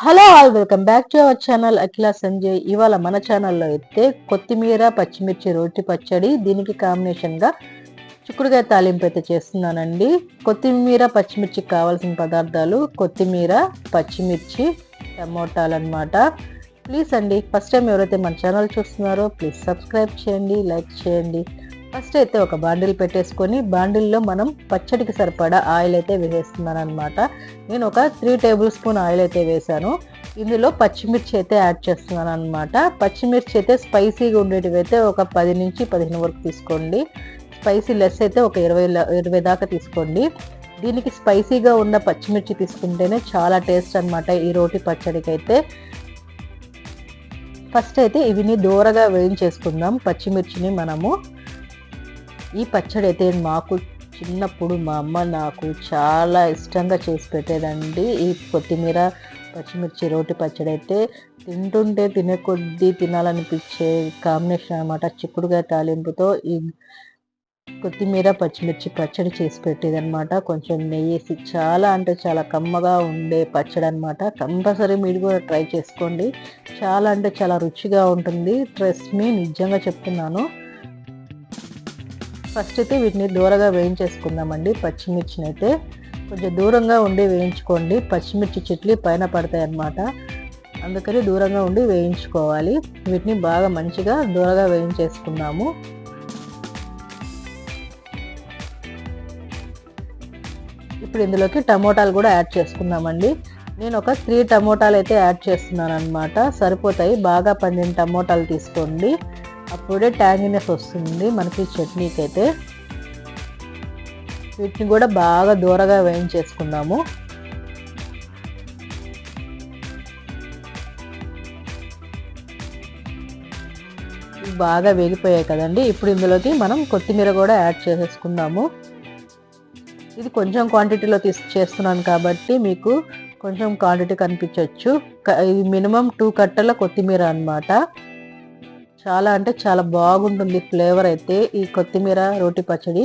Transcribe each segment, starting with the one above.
Hello all welcome back to our channel Akhila Sanjay. ఇవాళ మన ఛానల్లో అయితే కొత్తిమీర పచ్చిమిర్చి రోటి పచ్చడి దీనికి కాంబినేషన్గా చిక్కుడుకాయ తాలింపు అయితే చేస్తున్నానండి. కొత్తిమీర పచ్చిమిర్చికి కావాల్సిన పదార్థాలు కొత్తిమీర పచ్చిమిర్చి టమోటాలు అనమాట ప్లీజ్ అండి ఫస్ట్ టైం ఎవరైతే మన ఛానల్ చూస్తున్నారో ప్లీజ్ సబ్స్క్రైబ్ చేయండి లైక్ చేయండి. ఫస్ట్ అయితే ఒక బాండిల్ పెట్టేసుకొని బాండిల్లో మనం పచ్చడికి సరిపడా ఆయిల్ అయితే వేసేస్తున్నాను అనమాట నేను ఒక త్రీ టేబుల్ స్పూన్ ఆయిల్ అయితే వేసాను ఇందులో పచ్చిమిర్చి అయితే యాడ్ చేస్తున్నాను అనమాట పచ్చిమిర్చి అయితే స్పైసీగా ఉండేటివి అయితే ఒక పది నుంచి పదిహేను వరకు తీసుకోండి. స్పైసీ లెస్ అయితే ఒక ఇరవై ఇరవై దాకా తీసుకోండి. దీనికి స్పైసీగా ఉన్న పచ్చిమిర్చి తీసుకుంటేనే చాలా టేస్ట్ అనమాట ఈ రోటి పచ్చడికి అయితే. ఫస్ట్ అయితే ఇవిని దూరగా వేయించేసుకుందాం పచ్చిమిర్చిని మనము. ఈ పచ్చడి అయితే మాకు చిన్నప్పుడు మా అమ్మ నాకు చాలా ఇష్టంగా చేసి పెట్టేదండి. ఈ కొత్తిమీర పచ్చిమిర్చి రోటి పచ్చడి అయితే తింటుంటే తినే కొద్దీ తినాలనిపించే కాంబినేషన్ అనమాట చిక్కుడుగా తాలింపుతో ఈ కొత్తిమీర పచ్చిమిర్చి పచ్చడి చేసి పెట్టేదనమాట కొంచెం నెయ్యేసి చాలా అంటే చాలా కమ్మగా ఉండే పచ్చడి అనమాట కంపల్సరీ మీరు కూడా ట్రై చేసుకోండి. చాలా అంటే చాలా రుచిగా ఉంటుంది. ట్రస్ట్ మీ నిజంగా చెప్తున్నాను. ఫస్ట్ అయితే వీటిని దూరగా వేయించేసుకుందామండి. పచ్చిమిర్చిని అయితే కొంచెం దూరంగా ఉండి వేయించుకోండి. పచ్చిమిర్చి చెట్లు పైన పడతాయి అన్నమాట. అందుకని దూరంగా ఉండి వేయించుకోవాలి. వీటిని బాగా మంచిగా దూరగా వేయించేసుకున్నాము ఇప్పుడు ఇందులోకి టమోటాలు కూడా యాడ్ చేసుకుందామండి. నేను ఒక త్రీ టమోటాలు అయితే యాడ్ చేస్తున్నాను అనమాట సరిపోతాయి. బాగా పండిన టమోటాలు తీసుకోండి. అప్పుడే ట్యాంగినెస్ వస్తుంది మనకి చట్నీకి అయితే వీటిని కూడా బాగా దూరగా వేయించేసుకుందాము. బాగా వేగిపోయాయి కదండి. ఇప్పుడు ఇందులోకి మనం కొత్తిమీర కూడా యాడ్ చేసేసుకుందాము. ఇది కొంచెం క్వాంటిటీలో తీసి చేస్తున్నాను కాబట్టి మీకు కొంచెం క్వాంటిటీ కనిపించవచ్చు ఇది మినిమం టూ కట్టల కొత్తిమీర అనమాట చాలా అంటే చాలా బాగుంటుంది ఫ్లేవర్ అయితే ఈ కొత్తిమీర రోటి పచ్చడి.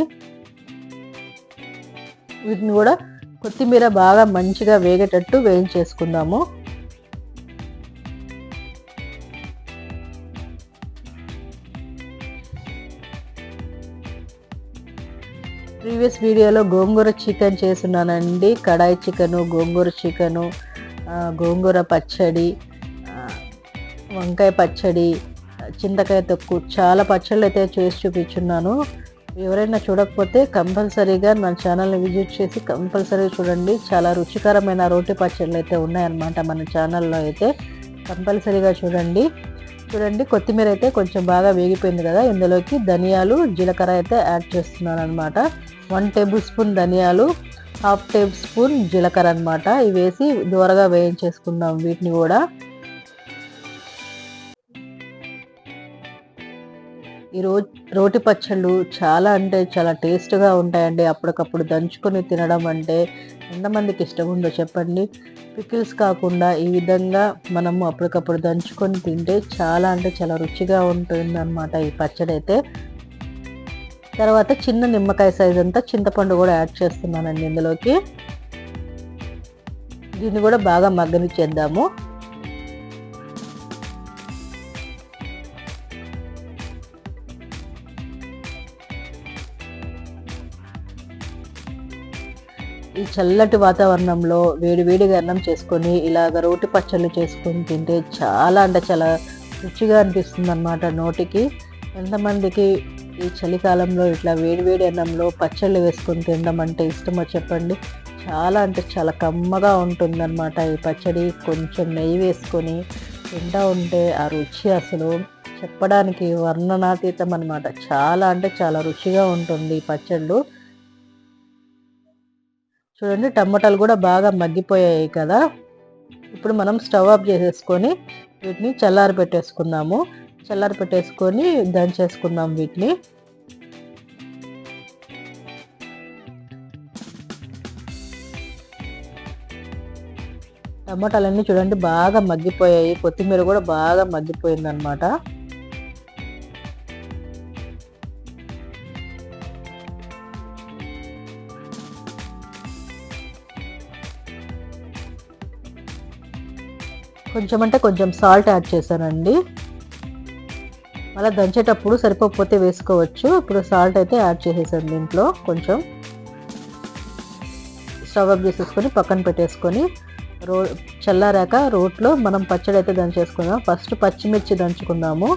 వీటిని కూడా కొత్తిమీర బాగా మంచిగా వేగేటట్టు వేయించేసుకుందాము. ప్రీవియస్ వీడియోలో గోంగూర చికెన్ చేస్తున్నానండి. కడాయి చికెను గోంగూర చికెను గోంగూర పచ్చడి వంకాయ పచ్చడి చింతకాయ తొక్కు చాలా పచ్చళ్ళు అయితే చేసి చూపించున్నాను. ఎవరైనా చూడకపోతే కంపల్సరీగా నా ఛానల్ని విజిట్ చేసి కంపల్సరీ చూడండి. చాలా రుచికరమైన రోటి పచ్చళ్ళు అయితే ఉన్నాయన్నమాట మన ఛానల్లో అయితే. కంపల్సరీగా చూడండి. చూడండి కొత్తిమీర అయితే కొంచెం బాగా వేగిపోయింది కదా. ఇందులోకి ధనియాలు జీలకర్ర అయితే యాడ్ చేస్తున్నాను అనమాట వన్ టేబుల్ స్పూన్ ధనియాలు హాఫ్ టేబుల్ స్పూన్ జీలకర్ర అనమాట ఇవి వేసి దూరగా వేయించేసుకుందాం వీటిని కూడా. ఈ రో రోటి పచ్చళ్ళు చాలా అంటే చాలా టేస్ట్గా ఉంటాయండి. అప్పటికప్పుడు దంచుకొని తినడం అంటే ఎంతమందికి ఇష్టం ఉందో చెప్పండి. పికిల్స్ కాకుండా ఈ విధంగా మనము అప్పటికప్పుడు దంచుకొని తింటే చాలా అంటే చాలా రుచిగా ఉంటుందన్నమాట ఈ పచ్చడి అయితే తర్వాత చిన్న నిమ్మకాయ సైజ్ అంతా చింతపండు కూడా యాడ్ చేస్తున్నానండి ఇందులోకి. దీన్ని కూడా బాగా మగ్గనిచ్చేద్దాము. చల్లటి వాతావరణంలో వేడివేడిగా అన్నం చేసుకొని ఇలాగ రోటి పచ్చళ్ళు చేసుకొని తింటే చాలా అంటే చాలా రుచిగా అనిపిస్తుంది అనమాట నోటికి. ఎంతమందికి ఈ చలికాలంలో ఇట్లా వేడివేడి అన్నంలో పచ్చళ్ళు వేసుకొని తినడం అంటే ఇష్టమో చెప్పండి. చాలా అంటే చాలా కమ్మగా ఉంటుందన్నమాట ఈ పచ్చడి. కొంచెం నెయ్యి వేసుకొని తింటా ఉంటే ఆ రుచి అసలు చెప్పడానికి వర్ణనాతీతం అనమాట చాలా అంటే చాలా రుచిగా ఉంటుంది ఈ పచ్చళ్ళు. చూడండి టమాటాలు కూడా బాగా మగ్గిపోయాయి కదా. ఇప్పుడు మనం స్టవ్ ఆఫ్ చేసేసుకొని వీటిని చల్లారి పెట్టేసుకుందాము. చల్లారి పెట్టేసుకొని దంచేసుకుందాం వీటిని. టమాటాలన్నీ చూడండి బాగా మగ్గిపోయాయి. కొత్తిమీర కూడా బాగా మగ్గిపోయిందనమాట కొంచెం అంటే కొంచెం సాల్ట్ యాడ్ చేశానండి. అలా దంచేటప్పుడు సరిపోకపోతే వేసుకోవచ్చు. ఇప్పుడు సాల్ట్ అయితే యాడ్ చేసేసాను దీంట్లో కొంచెం. స్టవ్ అప్ చేసేసుకొని పక్కన పెట్టేసుకొని రో చల్లారాక రోట్లో మనం పచ్చడి అయితే దంచేసుకుందాం. ఫస్ట్ పచ్చిమిర్చి దంచుకుందాము.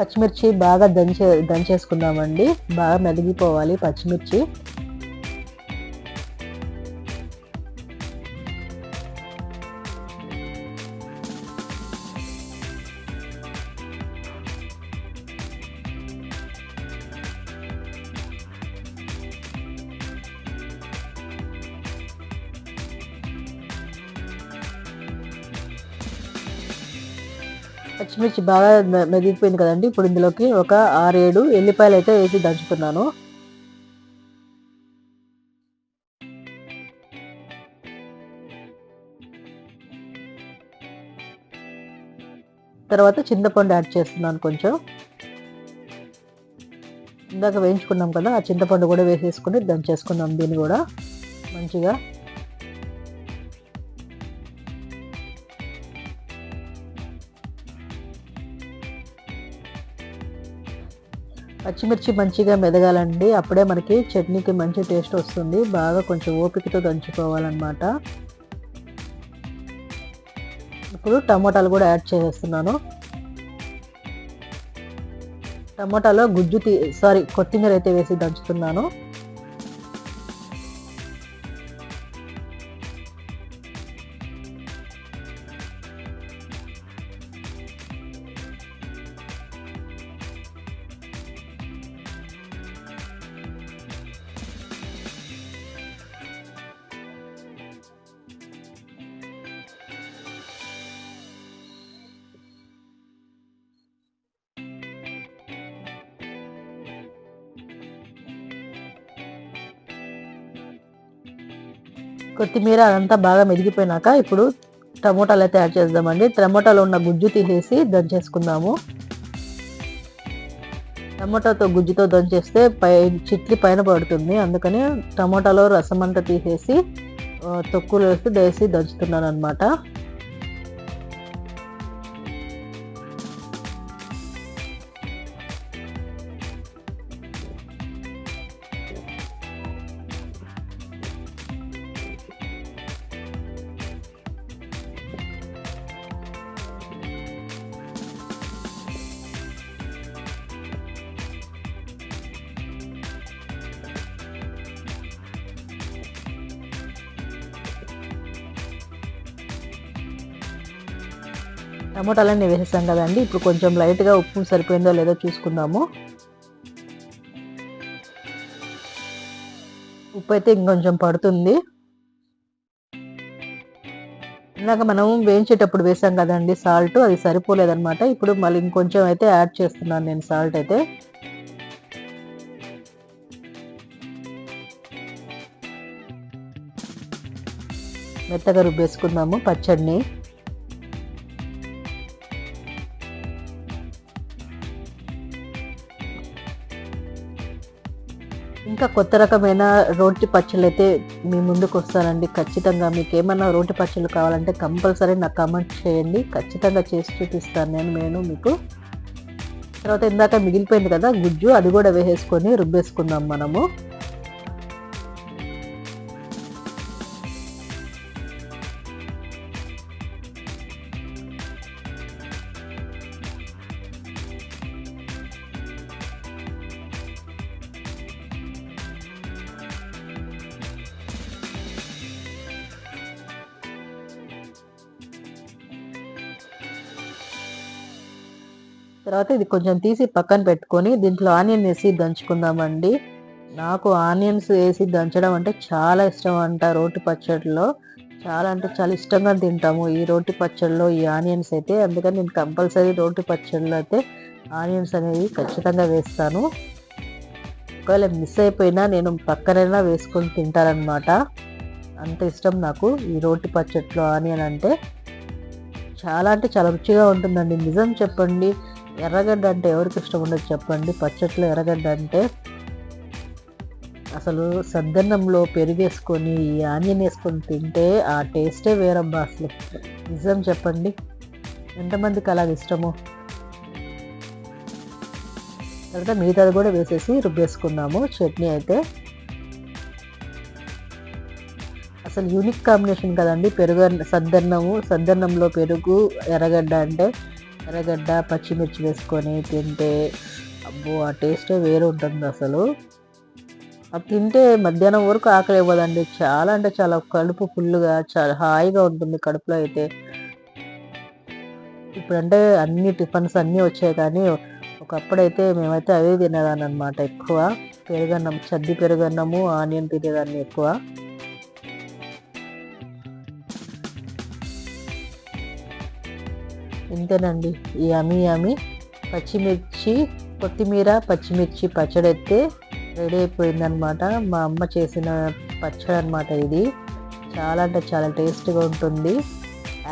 పచ్చిమిర్చి బాగా దంచే దంచేసుకుందామండి. బాగా మెదిగిపోవాలి పచ్చిమిర్చి. పచ్చిమిర్చి బాగా మెదిగిపోయింది కదండి. ఇప్పుడు ఇందులోకి ఒక ఆరేడు ఎల్లిపాయలు అయితే వేసి దంచుతున్నాను. తర్వాత చింతపండు యాడ్ చేస్తున్నాను కొంచెం. ఇందాక వేయించుకున్నాం కదా ఆ చింతపండు కూడా వేసేసుకుని దంచేసుకున్నాం దీన్ని కూడా. మంచిగా పచ్చిమిర్చి మంచిగా మెదగాలండి. అప్పుడే మనకి చట్నీకి మంచి టేస్ట్ వస్తుంది. బాగా కొంచెం ఓపికతో దంచుకోవాలన్నమాట. ఇప్పుడు టమోటాలు కూడా యాడ్ చేసేస్తున్నాను. టమోటాలో గుజ్జు తీ సారీ కొత్తిమీర అయితే వేసి దంచుతున్నాను. కొత్తిమీర అదంతా బాగా మెదిగిపోయినాక ఇప్పుడు టమోటాలు అయితే యాడ్ చేద్దామండి. టమోటాలో ఉన్న గుజ్జు తీసేసి దంచేసుకుందాము. టమోటాతో గుజ్జుతో దంచేస్తే పై చిట్లి పైన పడుతుంది. అందుకని టమోటాలో రసం అంతా తీసేసి తొక్కులు వేసి దేసి దంచుతున్నాను అనమాట టమోటాలన్నీ వేసేసాం కదండి. ఇప్పుడు కొంచెం లైట్గా ఉప్పు సరిపోయిందో లేదో చూసుకుందాము. ఉప్పు అయితే ఇంకొంచెం పడుతుంది. ఇందాక మనం వేయించేటప్పుడు వేసాం కదండి సాల్ట్ అది సరిపోలేదనమాట ఇప్పుడు మళ్ళీ ఇంకొంచెం అయితే యాడ్ చేస్తున్నాను నేను సాల్ట్ అయితే. మెత్తగా రుబ్బేసుకుందాము పచ్చడిని. ఇంకా కొత్త రకమైన రోటి పచ్చళ్ళు అయితే మీ ముందుకు వస్తానండి. ఖచ్చితంగా మీకు ఏమన్నా రోటి పచ్చళ్ళు కావాలంటే కంపల్సరీ నాకు కమెంట్ చేయండి. ఖచ్చితంగా చేసి చూపిస్తాను నేను నేను మీకు. తర్వాత ఇందాక మిగిలిపోయింది కదా గుజ్జు అది కూడా వేసేసుకొని రుబ్బేసుకుందాం మనము. తర్వాత ఇది కొంచెం తీసి పక్కన పెట్టుకొని దీంట్లో ఆనియన్ వేసి దంచుకుందామండి. నాకు ఆనియన్స్ వేసి దంచడం అంటే చాలా ఇష్టం అంట రోటి పచ్చడిలో. చాలా అంటే చాలా ఇష్టంగా తింటాము ఈ రోటి పచ్చడిలో ఈ ఆనియన్స్ అయితే. అందుకని నేను కంపల్సరీ రోటి పచ్చడిలో అయితే ఆనియన్స్ అనేవి ఖచ్చితంగా వేస్తాను. ఒకవేళ మిస్ అయిపోయినా నేను పక్కనైనా వేసుకొని తింటారనమాట. అంత ఇష్టం నాకు ఈ రోటి పచ్చట్లో ఆనియన్ అంటే. చాలా అంటే చాలా రుచిగా ఉంటుందండి. నిజం చెప్పండి. ఎర్రగడ్డ అంటే ఎవరికి ఇష్టం ఉండదు చెప్పండి. పచ్చట్లో ఎర్రగడ్డ అంటే అసలు సద్దన్నంలో పెరిగేసుకొని ఈ ఆనియన్ వేసుకొని తింటే ఆ టేస్టే వేరబ్బా అసలు. నిజం చెప్పండి. ఎంతమందికి అలాగ ఇష్టమో? తర్వాత మిగతాది కూడా వేసేసి రుబ్బేసుకున్నాము. చట్నీ అయితే అసలు యూనిక్ కాంబినేషన్ కదండి. పెరుగు సద్దన్నము సద్దన్నంలో పెరుగు ఎర్రగడ్డ అంటే ఎర్రగడ్డ పచ్చిమిర్చి వేసుకొని తింటే అబ్బో ఆ టేస్టే వేరు ఉంటుంది అసలు. అది తింటే మధ్యాహ్నం వరకు ఆకలి ఇవ్వదండి. చాలా అంటే చాలా కడుపు ఫుల్గా చాలా హాయిగా ఉంటుంది కడుపులో అయితే. ఇప్పుడంటే అన్ని టిఫిన్స్ అన్నీ వచ్చాయి కానీ ఒకప్పుడైతే మేమైతే అవే తినేదాన్ని అనమాట ఎక్కువ. పెరుగన్నం చద్ది పెరుగన్నము ఆనియన్ తినేదాన్ని ఎక్కువ. అంతేనండి ఈ అమి అమి పచ్చిమిర్చి కొత్తిమీర పచ్చిమిర్చి పచ్చడి అయితే రెడీ అయిపోయిందనమాట మా అమ్మ చేసిన పచ్చడి అనమాట ఇది. చాలా అంటే చాలా టేస్ట్గా ఉంటుంది.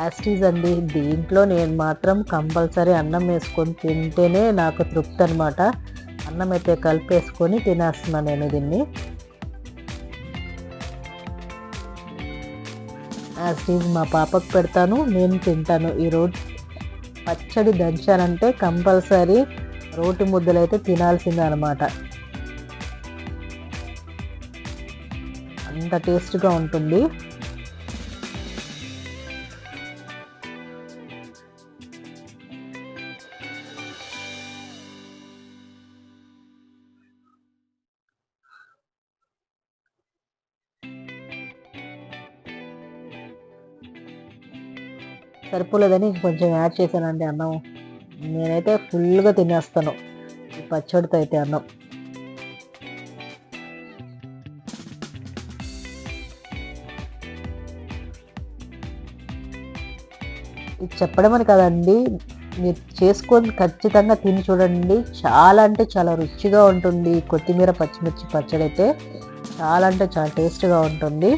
యాస్టీజ్ అండి దీంట్లో నేను మాత్రం కంపల్సరీ అన్నం వేసుకొని తింటేనే నాకు తృప్తి అనమాట అన్నం అయితే కలిపేసుకొని తినేస్తున్నాను నేను దీన్ని. యాస్టీజ్ మా పాపకు పెడతాను నేను తింటాను. ఈరోజు పచ్చడి దంచాలంటే కంపల్సరీ రోటి ముద్దలైతే తినాల్సిందే అనమాట అంత టేస్ట్గా ఉంటుంది. సరిపోలేదని కొంచెం యాడ్ చేశానండి అన్నం. నేనైతే ఫుల్గా తినేస్తాను. పచ్చడితో అయితే అన్నం. ఇది చెప్పడమని కదండి మీరు చేసుకొని ఖచ్చితంగా తిని చూడండి. చాలా అంటే చాలా రుచిగా ఉంటుంది కొత్తిమీర పచ్చిమిర్చి పచ్చడి అయితే చాలా అంటే చాలా టేస్ట్గా ఉంటుంది.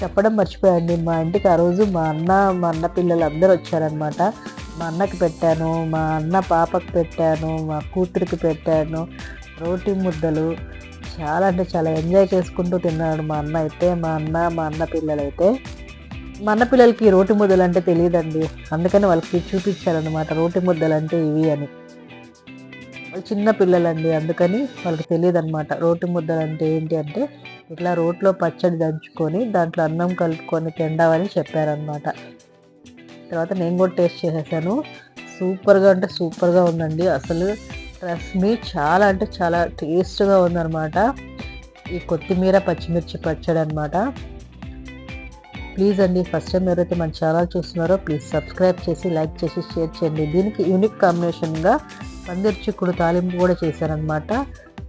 చెప్పడం మర్చిపోయాండి మా ఇంటికి ఆ రోజు మా అన్న మా అన్న పిల్లలు అందరూ వచ్చారనమాట మా అన్నకి పెట్టాను మా అన్న పాపకు పెట్టాను మా కూతురికి పెట్టాను రోటి ముద్దలు. చాలా అంటే చాలా ఎంజాయ్ చేసుకుంటూ తిన్నాడు మా అన్న అయితే మా అన్న మా అన్న పిల్లలైతే. మా అన్న పిల్లలకి రోటి ముద్దలు అంటే తెలియదండి అందుకని వాళ్ళకి చూపించారనమాట రోటి ముద్దలు అంటే ఇవి అని. వాళ్ళు చిన్న పిల్లలండి అందుకని వాళ్ళకి తెలియదు అనమాట రోటి ముద్దలు అంటే ఏంటి అంటే ఇట్లా రోట్లో పచ్చడి దంచుకొని దాంట్లో అన్నం కలుపుకొని తిండావని చెప్పారనమాట తర్వాత నేను కూడా టేస్ట్ చేసేసాను. సూపర్గా అంటే సూపర్గా ఉందండి. అసలు రస్మి చాలా అంటే చాలా టేస్ట్గా ఉందన్నమాట. ఈ కొత్తిమీర పచ్చిమిర్చి పచ్చడి అనమాట ప్లీజ్ అండి ఫస్ట్ టైం ఎవరైతే మన ఛానల్ చూస్తున్నారో ప్లీజ్ సబ్స్క్రైబ్ చేసి లైక్ చేసి షేర్ చేయండి. దీనికి యూనిక్ కాంబినేషన్గా పందిర్ చిక్కుడు తాలింపు కూడా చేశారనమాట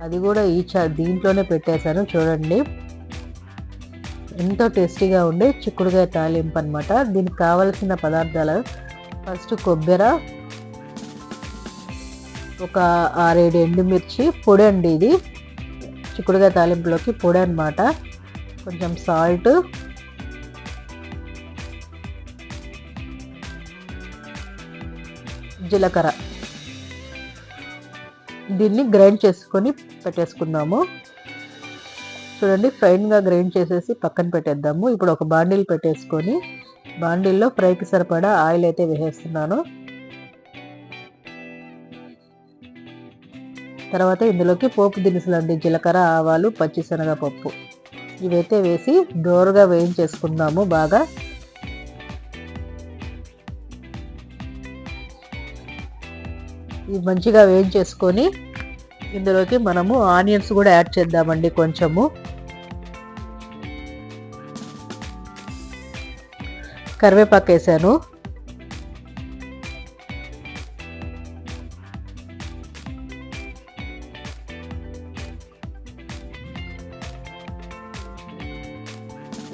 అది కూడా ఈ చా దీంట్లోనే పెట్టేశాను చూడండి. ఎంతో టేస్టీగా ఉండే చిక్కుడుకాయ తాలింపు అనమాట దీనికి కావలసిన పదార్థాలు ఫస్ట్ కొబ్బరి ఒక ఆరేడు ఎండుమిర్చి పొడి అండి ఇది. చిక్కుడుకాయ తాలింపులోకి పొడి అనమాట కొంచెం సాల్ట్. జీలకర్ర. దీన్ని గ్రైండ్ చేసుకొని పెట్టేసుకుందాము. చూడండి ఫైన్గా గ్రైండ్ చేసేసి పక్కన పెట్టేద్దాము. ఇప్పుడు ఒక బాండిల్ పెట్టేసుకొని బాండిల్లో ఫ్రైకి సరిపడా ఆయిల్ అయితే వేసేస్తున్నాను. తర్వాత ఇందులోకి పోపు దినుసులు అండి. జీలకర్ర ఆవాలు పచ్చిశనగపప్పు. ఇవైతే వేసి డోరుగా వేయించేసుకుందాము బాగా. ఇవి మంచిగా వేయించేసుకొని ఇందులోకి మనము ఆనియన్స్ కూడా యాడ్ చేద్దామండి కొంచెము. కరివేపాకు వేసాను.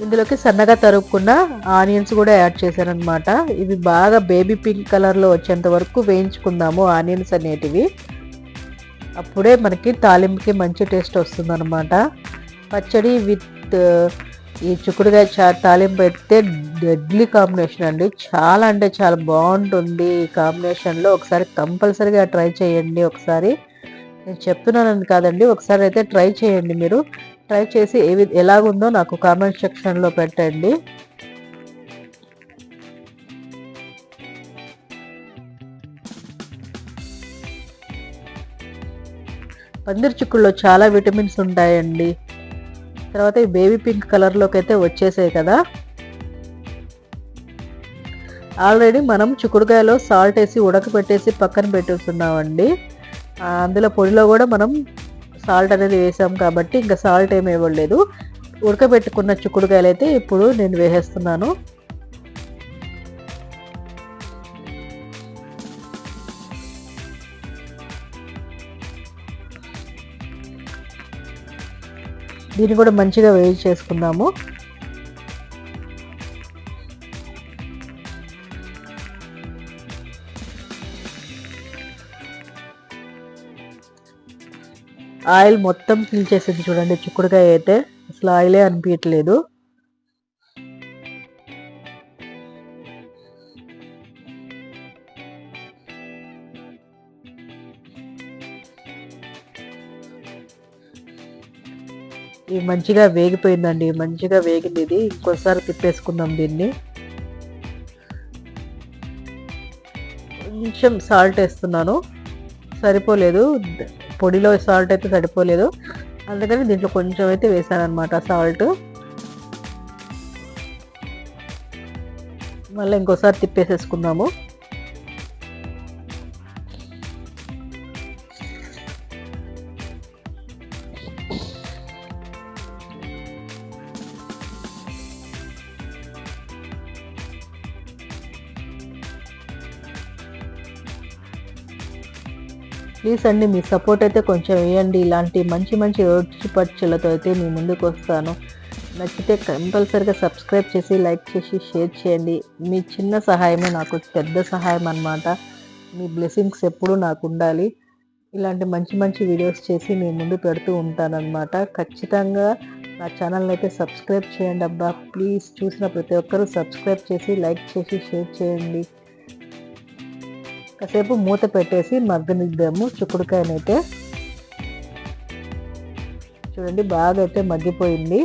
ఇందులోకి సన్నగా తరుక్కున్న ఆనియన్స్ కూడా యాడ్ చేశాను అనమాట ఇవి బాగా బేబీ పింక్ కలర్లో వచ్చేంత వరకు వేయించుకుందాము ఆనియన్స్ అనేటివి. అప్పుడే మనకి తాలింపుకి మంచి టేస్ట్ వస్తుందన్నమాట. పచ్చడి విత్ ఈ చుక్కుడుగా చా తాలింపు అయితే డెడ్లీ కాంబినేషన్ అండి. చాలా అంటే చాలా బాగుంటుంది ఈ కాంబినేషన్లో. ఒకసారి కంపల్సరీగా ట్రై చేయండి ఒకసారి. నేను చెప్తున్నానని కాదండి ఒకసారి అయితే ట్రై చేయండి మీరు. ట్రై చేసి ఏవి ఎలాగుందో నాకు కామెంట్ సెక్షన్లో పెట్టండి. పందిరి చిక్కుల్లో చాలా విటమిన్స్ ఉంటాయండి. తర్వాత ఈ బేబీ పింక్ కలర్లోకి అయితే వచ్చేసాయి కదా. ఆల్రెడీ మనం చిక్కుడుకాయలో సాల్ట్ వేసి ఉడకబెట్టేసి పక్కన పెట్టేస్తున్నామండి. అందులో పొడిలో కూడా మనం సాల్ట్ అనేది వేసాం కాబట్టి ఇంకా సాల్ట్ ఏమి ఇవ్వలేదు. ఉడకబెట్టుకున్న చిక్కుడుకాయలు అయితే ఇప్పుడు నేను వేసేస్తున్నాను. దీన్ని కూడా మంచిగా వేవ్ చేసుకుందాము. ఆయిల్ మొత్తం పీల్చేసింది చూడండి చిక్కుడుకాయ అయితే. అసలు ఆయిలే అనిపించట్లేదు ఇది మంచిగా వేగిపోయిందండి మంచిగా వేగింది ఇది. ఇంకోసారి తిప్పేసుకుందాం దీన్ని. కొంచెం సాల్ట్ వేస్తున్నాను. సరిపోలేదు. పొడిలో సాల్ట్ అయితే సరిపోలేదు. అందుకని దీంట్లో కొంచెం అయితే వేసాను అనమాట సాల్ట్. మళ్ళీ ఇంకోసారి తిప్పేసేసుకుందాము. ప్లీజ్ అండి మీ సపోర్ట్ అయితే కొంచెం వేయండి. ఇలాంటి మంచి మంచి రోడ్చి అయితే మీ ముందుకు వస్తాను. నచ్చితే కంపల్సరిగా సబ్స్క్రైబ్ చేసి లైక్ చేసి షేర్ చేయండి. మీ చిన్న సహాయమే నాకు పెద్ద సహాయం అనమాట మీ బ్లెస్సింగ్స్ ఎప్పుడూ నాకు ఉండాలి. ఇలాంటి మంచి మంచి వీడియోస్ చేసి మీ ముందు పెడుతూ ఉంటానన్నమాట. ఖచ్చితంగా నా ఛానల్ని అయితే సబ్స్క్రైబ్ చేయండి అబ్బా. ప్లీజ్ చూసిన ప్రతి ఒక్కరూ సబ్స్క్రైబ్ చేసి లైక్ చేసి షేర్ చేయండి. కాసేపు మూత పెట్టేసి మగ్గనిద్దాము. చిక్కుడుకాయనైతే చూడండి బాగా అయితే మగ్గిపోయింది.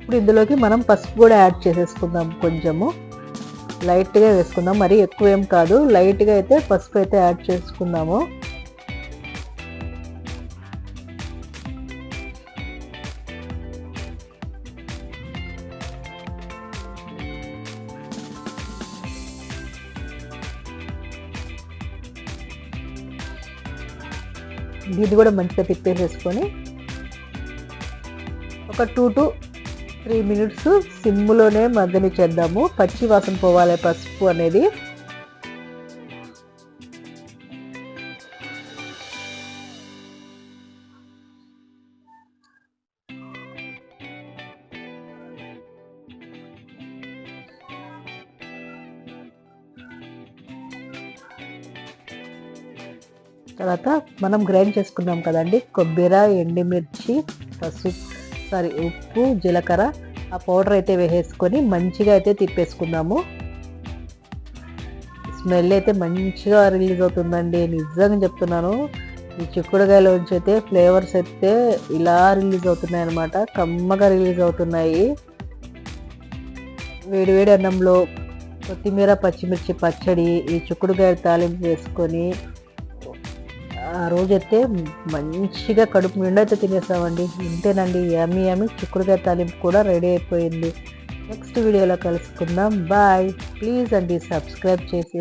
ఇప్పుడు ఇందులోకి మనం పసుపు కూడా యాడ్ చేసేసుకుందాం కొంచెము. లైట్గా వేసుకుందాం. మరి ఎక్కువ ఏం కాదు. లైట్గా అయితే పసుపు అయితే యాడ్ చేసుకుందాము. ఇది కూడా మంచిగా తిప్పేసేసుకొని ఒక టూ టు త్రీ మినిట్స్ సిమ్లోనే చేద్దాము పచ్చి వాసన పోవాలి పసుపు అనేది. మనం గ్రైండ్ చేసుకున్నాం కదండి. కొబ్బరి ఎండుమిర్చి పసుపు సారీ ఉప్పు జీలకర్ర ఆ పౌడర్ అయితే వేసేసుకొని మంచిగా అయితే తిప్పేసుకున్నాము స్మెల్ అయితే మంచిగా రిలీజ్ అవుతుందండి. నిజంగా చెప్తున్నాను. ఈ చిక్కుడుకాయలోంచి అయితే ఫ్లేవర్స్ అయితే ఇలా రిలీజ్ అవుతున్నాయి అనమాట కమ్మగా రిలీజ్ అవుతున్నాయి. వేడివేడి అన్నంలో కొత్తిమీర పచ్చిమిర్చి పచ్చడి ఈ చిక్కుడుకాయ తాలింపు వేసుకొని ఆ రోజైతే మంచిగా కడుపు నిండా అయితే తినేసామండి. ఇంతేనండి. యామి యామి చిక్కుడుకాయ తాలింపు కూడా రెడీ అయిపోయింది. నెక్స్ట్ వీడియోలో కలుసుకుందాం. బాయ్. ప్లీజ్ అండి సబ్స్క్రైబ్ చేసి